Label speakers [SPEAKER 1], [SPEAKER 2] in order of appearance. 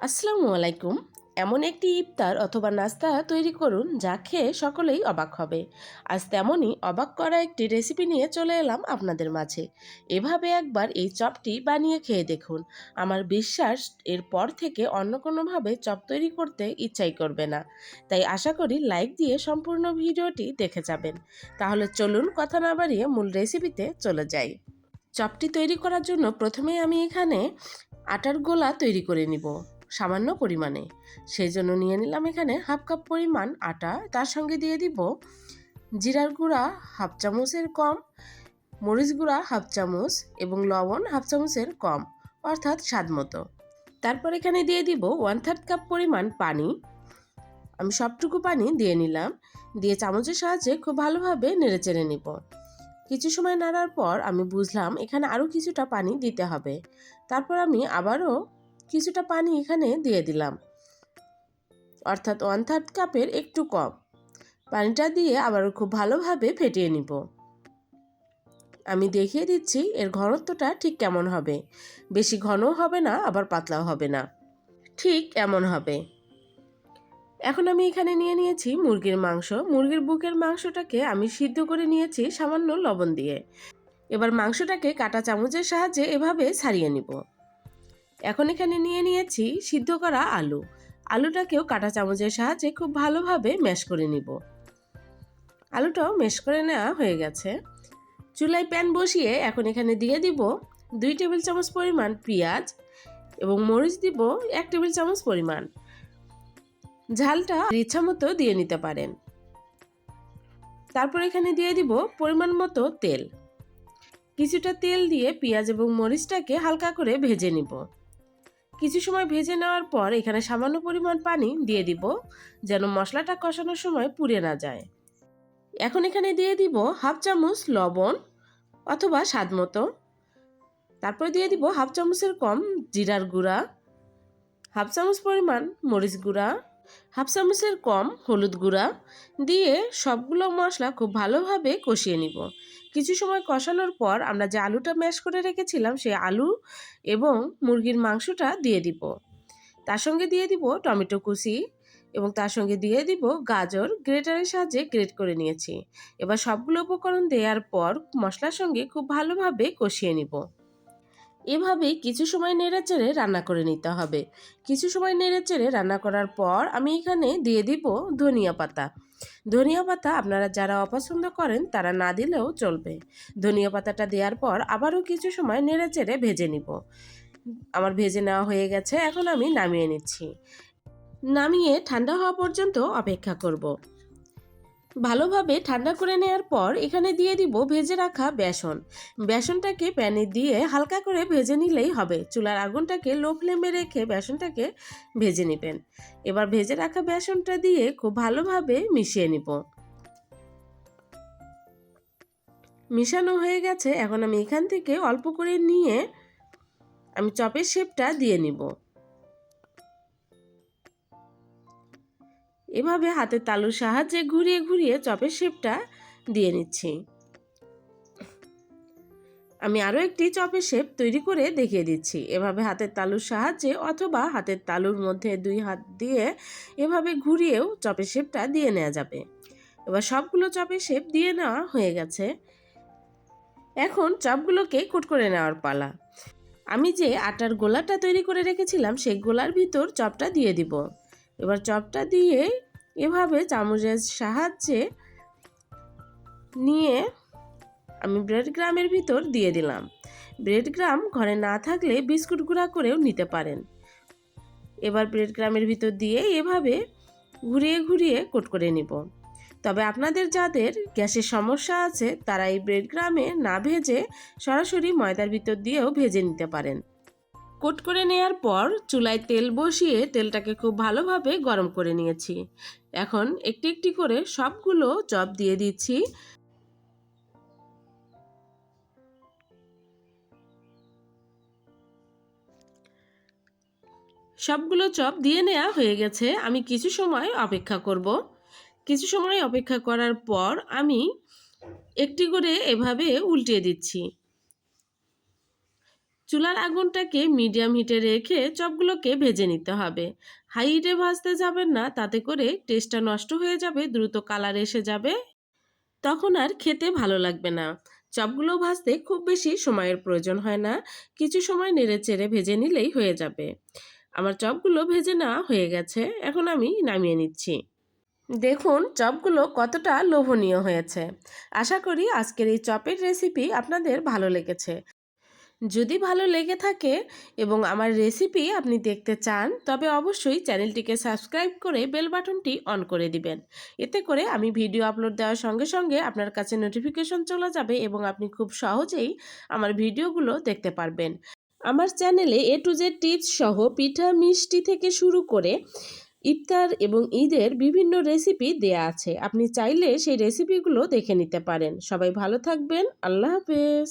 [SPEAKER 1] আসসালামু আলাইকুম। এমন একটি ইফতার অথবা নাস্তা তৈরি করুন যা খেয়ে সকলেই অবাক হবে। আজ তেমনই অবাক করা একটি রেসিপি নিয়ে চলে এলাম আপনাদের মাঝে। এভাবে একবার এই চপটি বানিয়ে খেয়ে দেখুন। আমার বিশ্বাস এরপর থেকে অন্য কোনোভাবে চপ তৈরি করতে ইচ্ছাই করবে না। তাই আশা করি লাইক দিয়ে সম্পূর্ণ ভিডিওটি দেখে যাবেন। তাহলে চলুন কথা না বাড়িয়ে মূল রেসিপিতে চলে যাই। চপটি তৈরি করার জন্য প্রথমে আমি এখানে আটার গোলা তৈরি করে নিব। সামান্য পরিমাণে। সেই জন্য নিয়ে নিলাম এখানে হাফ কাপ পরিমাণ আটা। তার সঙ্গে দিয়ে দিব জিরার গুঁড়া হাফ চামচের কম, মরিচ গুঁড়া হাফ চামচ এবং লবণ হাফ চামচের কম, অর্থাৎ স্বাদ মতো। তারপর এখানে দিয়ে দিব ওয়ান থার্ড কাপ পরিমাণ পানি। আমি সবটুকু পানি দিয়ে নিলাম। দিয়ে চামচের সাহায্যে খুব ভালোভাবে নেড়ে চেড়ে নিব। কিছু সময় নাড়ার পর আমি বুঝলাম এখানে আরও কিছুটা পানি দিতে হবে। তারপর আমি আবারও কিছুটা পানি এখানে দিয়ে দিলাম। অর্থাৎ ওয়ান থার্ড কাপের একটু কম। পানিটা দিয়ে আবারও খুব ভালোভাবে ফেটিয়ে নিব। আমি দেখিয়ে দিচ্ছি এর ঘনত্বটা ঠিক কেমন হবে। বেশি ঘনও হবে না, আবার পাতলাও হবে না। ঠিক এমন হবে। এখন আমি এখানে নিয়ে নিয়েছি মুরগির মাংস। মুরগির বুকের মাংসটাকে আমি সিদ্ধ করে নিয়েছি সামান্য লবণ দিয়ে। এবার মাংসটাকে কাটা চামচের সাহায্যে এভাবে ছাড়িয়ে নিব। এখন এখানে নিয়ে নিয়েছি সিদ্ধ করা আলু। আলুটাকেও কাটা চামচের সাহায্যে খুব ভালোভাবে ম্যাশ করে নিব। আলুটাও ম্যাশ করে নেওয়া হয়ে গেছে। চুলায় প্যান বসিয়ে এখন এখানে দিয়ে দিব দুই টেবিল চামচ পরিমাণ পেঁয়াজ এবং মরিচ দিব এক টেবিল চামচ পরিমাণ। ঝালটা ইচ্ছা মতো দিয়ে নিতে পারেন। তারপর এখানে দিয়ে দিব পরিমাণ মতো তেল। কিছুটা তেল দিয়ে পেঁয়াজ এবং মরিচটাকে হালকা করে ভেজে নিব। কিছু সময় ভেজে নেওয়ার পর এখানে সামান্য পরিমাণ পানি দিয়ে দিব, যেন মশলাটা কষানোর সময় পুড়ে না যায়। এখন এখানে দিয়ে দিব হাফ চামচ লবণ অথবা স্বাদ মতো। তারপর দিয়ে দিব হাফ চামচের কম জিরার গুঁড়া, হাফ চামচ পরিমাণ মরিচ গুঁড়া, হাফ চামচের কম হলুদ গুঁড়া দিয়ে সবগুলো মশলা খুব ভালোভাবে কষিয়ে নিব। কিছু সময় কষানোর পর আমরা যে আলুটা ম্যাশ করে রেখেছিলাম সেই আলু এবং মুরগির মাংসটা দিয়ে দিব। তার সঙ্গে দিয়ে দিব টমেটো কুচি এবং তার সঙ্গে দিয়ে দিব গাজর। গ্রেটারের সাহায্যে গ্রেট করে নিয়েছি। এবার সবগুলো উপকরণ দেওয়ার পর মশলার সঙ্গে খুব ভালোভাবে কষিয়ে নিব। এভাবেই কিছু সময় নেড়ে চেড়ে রান্না করে নিতে হবে। কিছু সময় নেড়ে চেড়ে রান্না করার পর আমি এখানে দিয়ে দিব ধনিয়া পাতা। ধনিয়া পাতা আপনারা যারা অপছন্দ করেন তারা না দিলেও চলবে। ধনিয়া পাতাটা দেওয়ার পর আবারও কিছু সময় নেড়ে চেড়ে ভেজে নিব। আমার ভেজে নেওয়া হয়ে গেছে, এখন আমি নামিয়ে নিচ্ছি। নামিয়ে ঠান্ডা হওয়া পর্যন্ত অপেক্ষা করব। ভালোভাবে ঠান্ডা করে নেওয়ার পর এখানে দিয়ে দিব ভেজে রাখা বেসন। বেসনটাকে প্যানে দিয়ে হালকা করে ভেজে নিলেই হবে। চুলার আগুনটাকে লো ফ্লেমে রেখে বেসনটাকে ভেজে নেবেন। এবার ভেজে রাখা বেসনটা দিয়ে খুব ভালোভাবে মিশিয়ে নিব। মিশানো হয়ে গেছে। এখন আমি এখান থেকে অল্প করে নিয়ে আমি চপের শেপটা দিয়ে নিব। এভাবে হাতের তালুর সাহায্যে ঘুরিয়ে ঘুরিয়ে চপের শেপটা দিয়ে নিচ্ছি। আমি আরও একটি চপের শেপ তৈরি করে দেখিয়ে দিচ্ছি। এভাবে হাতের তালুর সাহায্যে অথবা হাতের তালুর মধ্যে দুই হাত দিয়ে এভাবে ঘুরিয়েও চপের শেপটা দিয়ে নেওয়া যাবে। এবার সবগুলো চপের শেপ দিয়ে নেওয়া হয়ে গেছে। এখন চপগুলোকে কুট করে নেওয়ার পালা। আমি যে আটার গোলাটা তৈরি করে রেখেছিলাম, সেই গোলার ভিতর চপটা দিয়ে দিব। এবার চপটা দিয়ে এভাবে চামচের সাহায্যে নিয়ে আমি ব্রেড গ্রামের ভিতর দিয়ে দিলাম। ব্রেড গ্রাম ঘরে না থাকলে বিস্কুট গুঁড়া করেও নিতে পারেন। এবার ব্রেড গ্রামের ভিতর দিয়ে এভাবে ঘুরিয়ে ঘুরিয়ে কোট করে নিব। তবে আপনাদের যাদের গ্যাসের সমস্যা আছে, তারা এই ব্রেড গ্রামে না ভেজে সরাসরি ময়দার ভিতর দিয়েও ভেজে নিতে পারেন। কোট করে নেয়ার পর চুলায় তেল বসিয়ে তেলটাকে খুব ভালোভাবে গরম করে নিয়েছি। এখন একটি একটি করে সবগুলো চপ দিয়ে দিচ্ছি। সবগুলো চপ দিয়ে নেওয়া হয়ে গেছে। আমি কিছু সময় অপেক্ষা করব। কিছু সময় অপেক্ষা করার পর আমি একটি করে এভাবে উল্টিয়ে দিচ্ছি। চুলার আগুনটাকে মিডিয়াম হিটে রেখে চপগুলোকে ভেজে নিতে হবে। হাই হিটে ভাজতে যাবেন না, তাতে করে টেস্টটা নষ্ট হয়ে যাবে, দ্রুত কালার এসে যাবে। তখন আর খেতে ভালো লাগবে না। চপগুলো ভাজতে খুব বেশি সময়ের প্রয়োজন হয় না, কিছু সময় নেড়ে চেড়ে ভেজে নিলেই হয়ে যাবে। আমার চপগুলো ভেজে না হয়ে গেছে, এখন আমি নামিয়ে নিচ্ছি। দেখুন, চপগুলো কতটা লোভনীয় হয়েছে। আশা করি আজকের এই চপের রেসিপি আপনাদের ভালো লেগেছে। যদি ভালো লেগে থাকে এবং আমার রেসিপি আপনি দেখতে চান, তবে অবশ্যই চ্যানেলটিকে সাবস্ক্রাইব করে বেল বাটনটি অন করে দিবেন। এতে করে আমি ভিডিও আপলোড দেওয়ার সঙ্গে সঙ্গে আপনার কাছে নোটিফিকেশন চলে যাবে এবং আপনি খুব সহজেই আমার ভিডিওগুলো দেখতে পারবেন। আমার চ্যানেলে এ টু জেড টিপস সহ পিঠা মিষ্টি থেকে শুরু করে ইফতার এবং ঈদের বিভিন্ন রেসিপি দেয়া আছে। আপনি চাইলে সেই রেসিপিগুলো দেখে নিতে পারেন। সবাই ভালো থাকবেন। আল্লাহ হাফেজ।